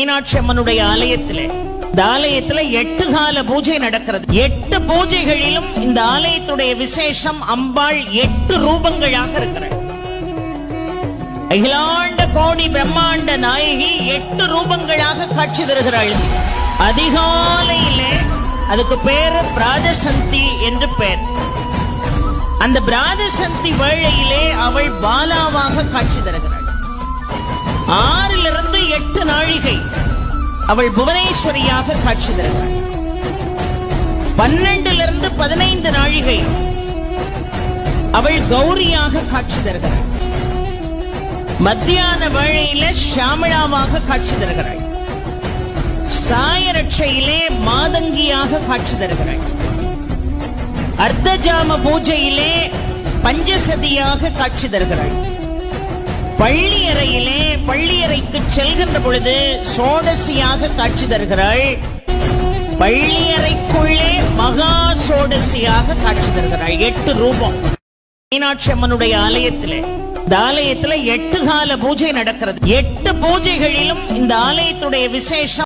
மீனாட்சி அம்மனுடைய ஆலயத்திலே. இந்த ஆலயத்துல எட்டு கால பூஜை நடக்கிறது. எட்டு பூஜைகளிலும் இந்த ஆலயத்துடைய விசேஷம் அம்பாள் எட்டு ரூபங்களாக இருக்கிறாள் அகிலாண்ட கோடி பிரம்மாண்ட நாயகி எட்டு ரூபங்களாக காட்சி தருகிறாள். அதிகாலையிலே அதுக்கு பேரு பிராதசந்தி என்று பெயர் அந்த பிராதசந்தி வேளையிலே அவள் பாலாவாக காட்சி தருகிறாள். ஆறுல எட்டு நாழிகை அவள் புவனேஸ்வரியாக காட்சி தருவாள். பன்னெண்டிலிருந்து பதினைந்து நாழிகை அவள் கௌரியாக காட்சி தருகிறாள். மத்தியான வேளையில ஷாமிளாவாக காட்சி தருகிறாள். சாயரட்சையிலே மாதங்கியாக காட்சி தருகிறாள். அர்த்தஜாம பூஜையிலே பஞ்சசதியாக காட்சி தருகிறாள். பள்ளியறையிலே பள்ளியறைக்கு செல்கின்ற பொழுது சோடசியாக காட்சி தருகிறாள். பள்ளியறைக்குள்ளே மகா சோடசியாக காட்சி தருகிறாள். எட்டு ரூபம். மீனாட்சி அம்மனுடைய ஆலயத்திலே இந்த ஆலயத்துல எட்டு கால பூஜை நடக்கிறது. எட்டு பூஜைகளிலும் இந்த ஆலயத்துடைய விசேஷம்